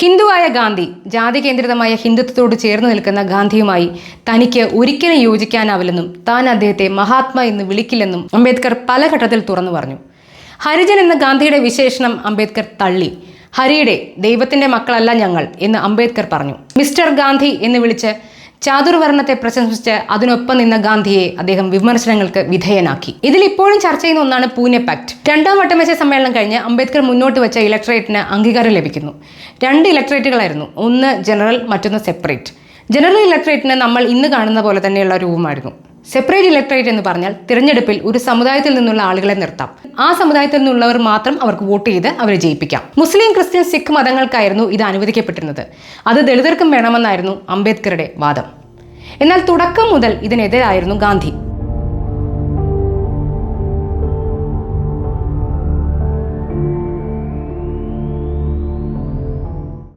ഹിന്ദുവായ ഗാന്ധി ജാതി കേന്ദ്രിതമായ ഹിന്ദുത്വത്തോട് ചേർന്ന് നിൽക്കുന്ന ഗാന്ധിയുമായി തനിക്ക് ഒരിക്കലും യോജിക്കാനാവില്ലെന്നും താൻ അദ്ദേഹത്തെ മഹാത്മാ എന്ന് വിളിക്കില്ലെന്നും അംബേദ്കർ പല ഘട്ടത്തിൽ തുറന്നു പറഞ്ഞു. ഹരിജൻ എന്ന ഗാന്ധിയുടെ വിശേഷണം അംബേദ്കർ തള്ളി. ഹരിയുടെ ദൈവത്തിന്റെ മക്കളല്ല ഞങ്ങൾ എന്ന് അംബേദ്കർ പറഞ്ഞു. മിസ്റ്റർ ഗാന്ധി എന്ന് വിളിച്ച് ചാതുർവർണത്തെ പ്രശംസിച്ച് അതിനൊപ്പം നിന്ന ഗാന്ധിയെ അദ്ദേഹം വിമർശനങ്ങൾക്ക് വിധേയനാക്കി. ഇതിൽ ഇപ്പോഴും ചർച്ച ചെയ്യുന്ന ഒന്നാണ് പൂനെ പാക്ട് രണ്ടാം വട്ടമേശ സമ്മേളനം കഴിഞ്ഞ് അംബേദ്കർ മുന്നോട്ട് വെച്ച ഇലക്ട്രേറ്റിന് അംഗീകാരം ലഭിക്കുന്നു. രണ്ട് ഇലക്ട്രേറ്റുകളായിരുന്നു ഒന്ന് ജനറൽ മറ്റൊന്ന് സെപ്പറേറ്റ് ജനറൽ ഇലക്ട്രേറ്റിന് നമ്മൾ ഇന്ന് കാണുന്ന പോലെ തന്നെയുള്ള രൂപമായിരുന്നു. സെപ്പറേറ്റ് ഇലക്ട്രേറ്റ് എന്ന് പറഞ്ഞാൽ തിരഞ്ഞെടുപ്പിൽ ഒരു സമുദായത്തിൽ നിന്നുള്ള ആളുകളെ നിർത്താം. ആ സമുദായത്തിൽ നിന്നുള്ളവർ മാത്രം അവർക്ക് വോട്ട് ചെയ്ത് അവരെ ജയിപ്പിക്കാം. മുസ്ലിം ക്രിസ്ത്യൻ സിഖ് മതങ്ങൾക്കായിരുന്നു ഇത് അനുവദിക്കപ്പെട്ടിരുന്നത്. അത് ദളിതർക്കും വേണമെന്നായിരുന്നു അംബേദ്കറുടെ വാദം. എന്നാൽ തുടക്കം മുതൽ ഇതിനെതിരായിരുന്നു ഗാന്ധി.